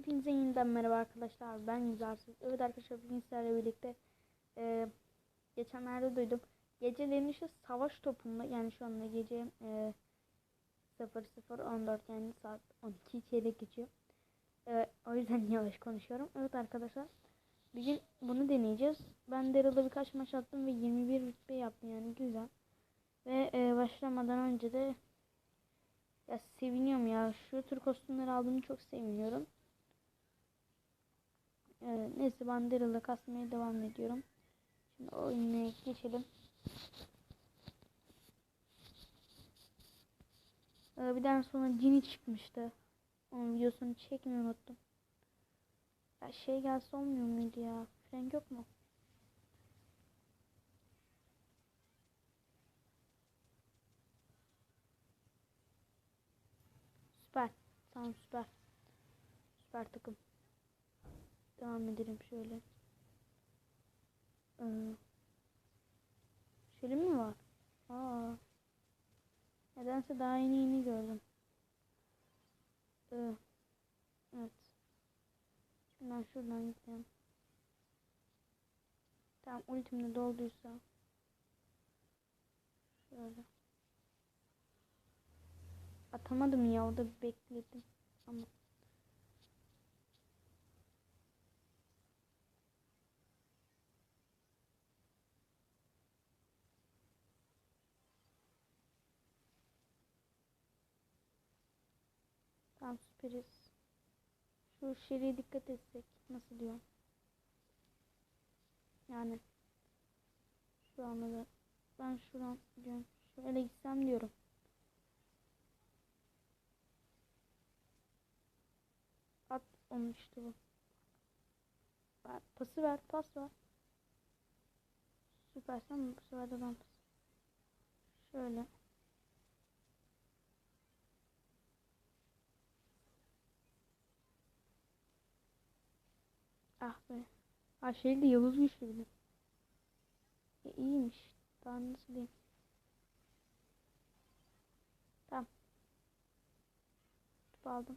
Hepinize yeniden merhaba arkadaşlar. Ben Yüzarsız. Evet arkadaşlar bugün sizlerle birlikte e, geçenlerde duydum. Geceleyin işte savaş topunda yani şu anda gece e, 00.14 yani saat 12 çeyrek geçiyor. E, o yüzden yavaş konuşuyorum. Evet arkadaşlar bugün bunu deneyeceğiz. Ben Daryl'da birkaç maç attım ve 21 rütbe yaptım yani güzel. Ve e, başlamadan önce de ya seviniyorum ya. Şu tür kostümleri aldığımı çok seviniyorum. Evet, neyse ben kasmaya devam ediyorum. Şimdi oyuna geçelim. Ee, bir daha sonra Cini çıkmıştı. Onun videosunu çekmeyi unuttum. Ya şey gelse olmuyor muydu ya? Frank yok mu? Süper. Tamam süper. Süper takım. Devam edelim şöyle. Ee, şöyle mi var? Aa. Nedense daha yeni yeni gördüm. Ee, evet. Ben şuradan gideyim. Tamam ultimde dolduysa. Şöyle. Atamadım ya o da bekledim. Ama Tamam süperiz. Şu şeriye dikkat etsek. Nasıl diyor? Yani. Şu anda da ben şuradan gidiyorum. Şöyle gitsem diyorum. At işte bu. Ver, pası ver, pas ver. Süpersen bu sefer de ben pas. Şöyle. Ah be. Ha şey de güçlü bir de. E, iyiymiş. Daha nasıl diyeyim. Tamam. Tutup aldım.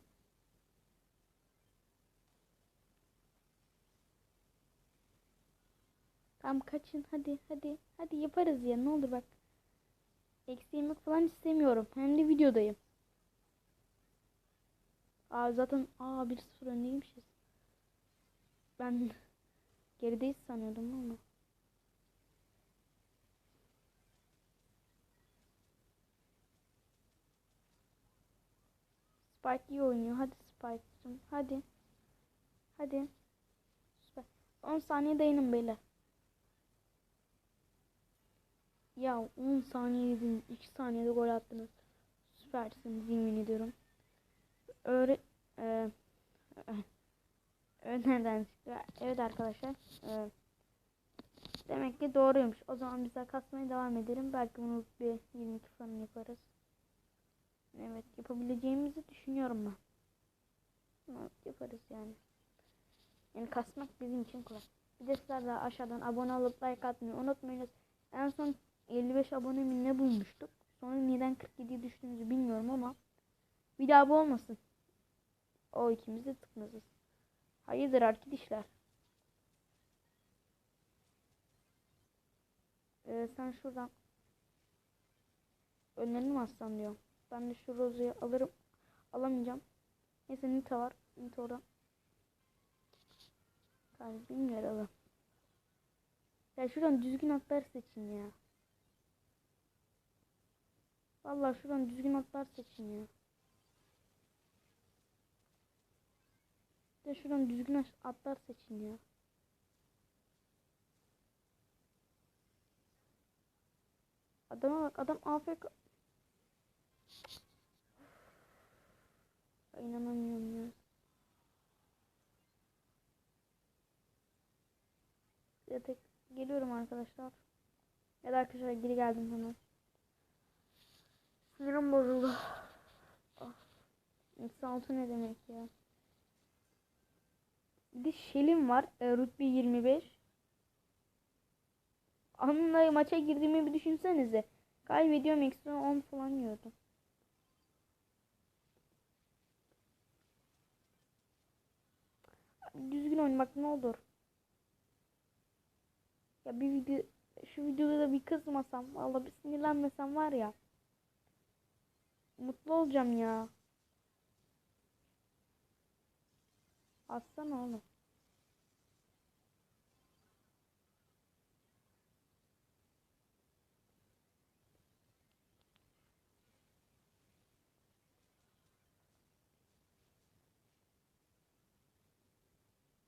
Tamam kaçın hadi hadi. Hadi yaparız ya ne olur bak. Eksi yemek falan istemiyorum. Hem de videodayım. Aa zaten aa 1-0 öndeymişiz. Ben gerideyiz sanıyordum ama. Spike iyi oynuyor. Hadi Spike'cım. Hadi. Hadi. Süper. 10 saniye dayanın beyler. Ya 10 saniye dedin. 2 saniyede gol attınız. Süpersiniz yemin ediyorum. Öğre... Ee, nereden çıktı? Evet arkadaşlar. Evet. Demek ki doğruymuş. O zaman bize kasmaya devam edelim. Belki bunu bir 22 falan yaparız. Evet yapabileceğimizi düşünüyorum ben. Evet, yaparız yani. Yani kasmak bizim için kolay. Bir de sizler de aşağıdan abone olup like atmayı unutmayınız. En son 55 abone mi ne bulmuştuk. Sonra neden 47'ye düştüğümüzü bilmiyorum ama bir daha bu olmasın. O ikimiz de. Hayırdır arkadaşlar? Ee, sen şuradan önlerini mi alsam diyor. Ben de şu rozuyu alırım. Alamayacağım. Neyse Nita var. Nita orada. Kalbim yaralı. Ya şuradan düzgün atlar seçin ya. Vallahi şuradan düzgün atlar seçin ya. De şuradan düzgün atlar seçin ya. Adama bak adam AFK. İnanamıyorum ya. Ya tek geliyorum arkadaşlar. Ya da arkadaşlar geri geldim hemen. Sinirim bozuldu. Ah. Eksi ne demek ya? Bir de Şelim var. E, rütbe 25. Onunla maça girdiğimi bir düşünsenize. Kaybediyorum ekstra 10 falan yiyordum. düzgün oyun bak ne olur. Ya bir video şu videoda da bir kızmasam vallahi bir sinirlenmesem var ya. Mutlu olacağım ya. Atsana oğlum.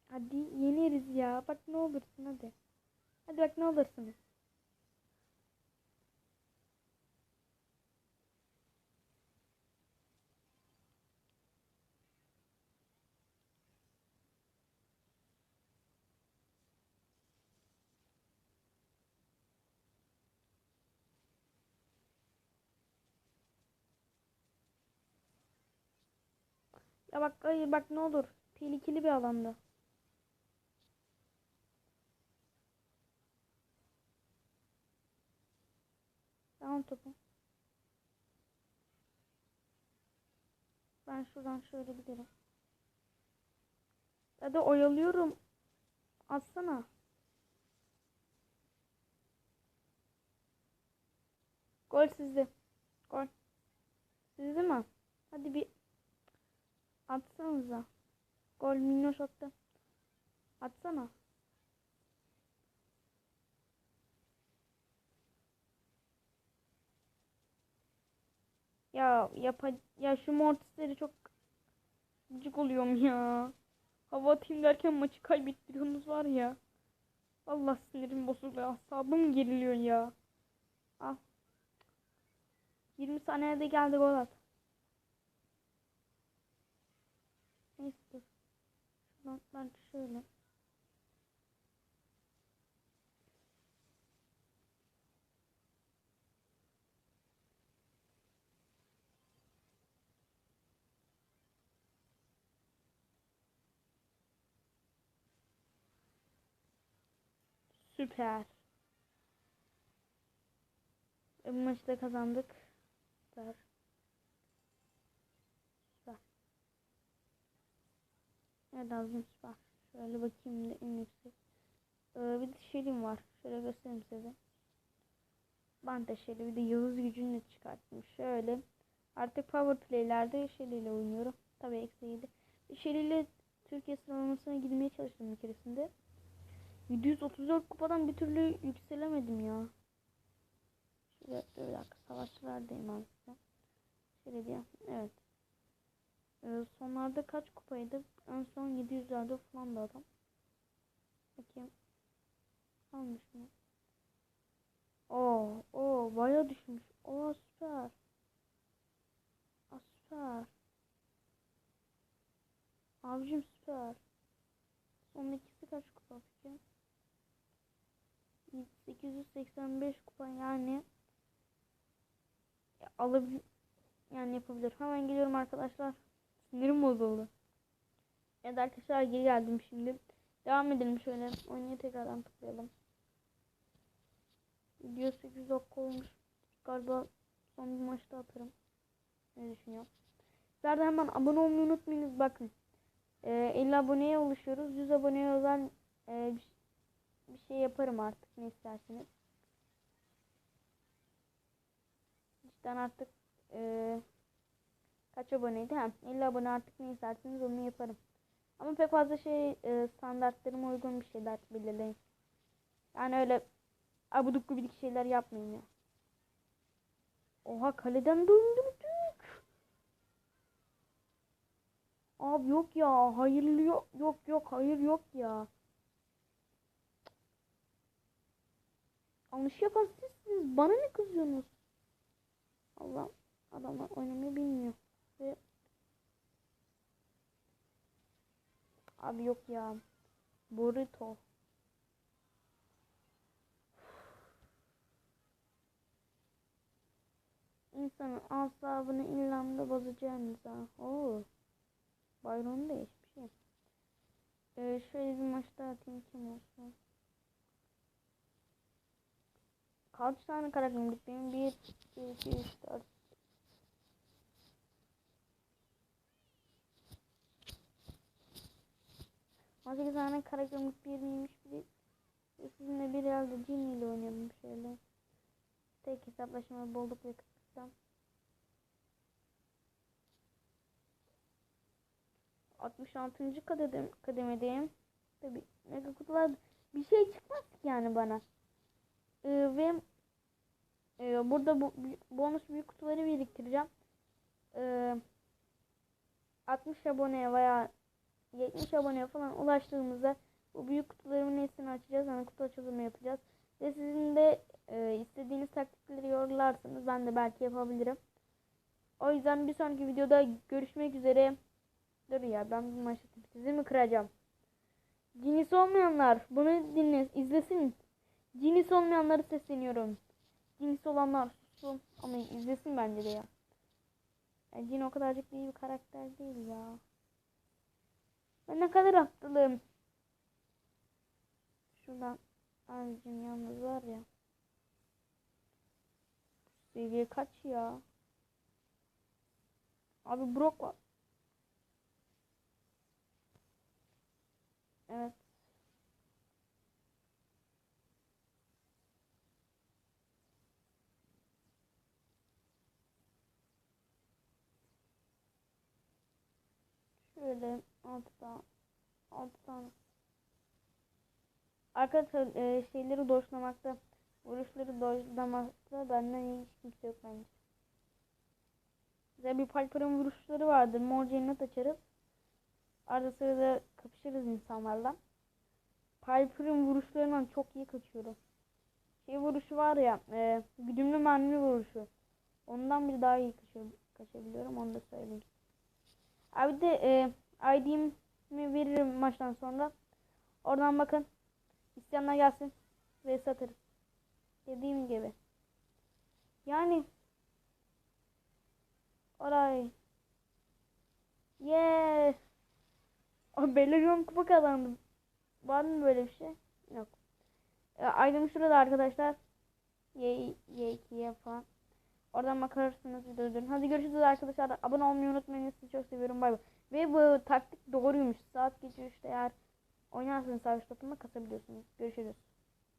Hadi yeneriz ya. Bak ne olursun hadi. Hadi bak ne olursunuz. Ya bak hayır bak ne olur. Tehlikeli bir alanda. Tamam topu. Ben şuradan şöyle giderim. Ya da oyalıyorum. Atsana. Gol sizde. Gol. Sizde mi? Hadi bir atsanıza. Gol minnoş attı. Atsana. Ya yapa ya şu mortisleri çok gıcık oluyorum ya. Hava atayım derken maçı kaybettiriyorsunuz var ya. Allah sinirim bozuldu. Asabım geriliyor ya. Al. 20 saniyede geldi gol at. Neyse dur. Belki şöyle. Süper. E, da kazandık. Süper. Evet azım süper. Şöyle bakayım da en yüksek. Ee, bir de şeyim var. Şöyle göstereyim size. Banta şeyle bir de yıldız gücünü de çıkarttım. Şöyle. Artık power play'lerde şeyle oynuyorum. Tabii eksiğiydi. Şeyle Türkiye sıralamasına girmeye çalıştım bir keresinde. 734 kupadan bir türlü yükselemedim ya. Şöyle bir dakika savaşçılardayım ben size. Şöyle diye. Evet. Ee, sonlarda kaç kupaydı? En son 700'lerde falan da adam. Bakayım. Almış mı? Oo, oo baya düşmüş. Oo süper. Aa, süper. Abicim süper. Son ikisi kaç kupa peki? 885 kupa yani ya, alabil yani yapabilir. Hemen geliyorum arkadaşlar. Sinirim bozuldu. Evet arkadaşlar geri geldim şimdi. Devam edelim şöyle. Oynaya tekrardan tıklayalım. Video 8 dakika olmuş. Galiba son bir maçta atarım. Ne düşünüyorum? Sizler hemen abone olmayı unutmayınız. Bakın. E, 50 aboneye ulaşıyoruz. 100 aboneye özel e, bir şey yaparım artık ne isterseniz. Cidden artık e, kaç aboneydi? Ha, 50 abone artık ne isterseniz onu yaparım. Ama pek fazla şey e, standartlarıma uygun bir şeyler belirleyin. Yani öyle abuduk gubidik şeyler yapmayın ya. Oha kaleden döndürdük. Abi yok ya hayırlı yok yok yok hayır yok ya. Yanlış yapan sizsiniz. Bana ne kızıyorsunuz? Allah adamlar oynamayı bilmiyor. Ve Abi yok ya. Burrito. İnsanın asabını illamda bozacağınız ha. Oo. Byron değiş bir şey. Ee, şöyle bir maçta atayım kim olsun. Kaç tane karakterim benim? 1, 2, 3, 4. 18 tane karakterimiz bir miymiş bir. Ve Sizinle bir yerde Ginny ile oynayalım şöyle. Tek hesaplaşma bolluk ve kıtlıktan. 66. kadem kademedeyim. Tabi mega kutular bir şey çıkmaz ki yani bana. Ee, ve e, burada bu bonus büyük kutuları biriktireceğim. Ee, 60 aboneye veya 70 aboneye falan ulaştığımızda bu büyük kutuların hepsini açacağız. Yani kutu açılımı yapacağız. Ve sizin de e, istediğiniz taktikleri yorumlarsanız ben de belki yapabilirim. O yüzden bir sonraki videoda görüşmek üzere. Dur ya ben bu maçta sizi mi kıracağım? Cinis olmayanlar bunu dinle izlesin. Cinis olmayanları sesleniyorum. Cinis olanlar sussun ama izlesin bence de ya. Yani Cin o kadarcık iyi bir karakter değil ya. Ben ne kadar aptalım. Şuradan abicim yalnız var ya. Seviye kaç ya? Abi Brock var. Evet. Şöyle altı tane Arkadaşlar e, şeyleri doşlamakta vuruşları doşlamakta benden hiç kimse yok bence. Mesela bir palparın vuruşları vardır. Mor cennet açarız. Arada sırada kapışırız insanlarla. Piper'ın vuruşlarından çok iyi kaçıyorum. Şey vuruşu var ya, e, güdümlü mermi vuruşu. Ondan bir daha iyi kaçabiliyorum, onu da söyleyeyim. Abi de e, ID'mi veririm maçtan sonra. Oradan bakın. İsteyenler gelsin. Ve satarız. Dediğim gibi. Yani. Oray. Yes. Belerion kupa kazandım. Var mı böyle bir şey? Yok. E, ayrım şurada arkadaşlar. Y, Y2'ye falan. Oradan bakarsınız videoyu durun. Hadi görüşürüz arkadaşlar. Abone olmayı unutmayın. Sizi çok seviyorum. Bay bay. Ve bu taktik doğruymuş. Saat geçiyor işte eğer oynarsanız savaş topunda kasabiliyorsunuz. Görüşürüz.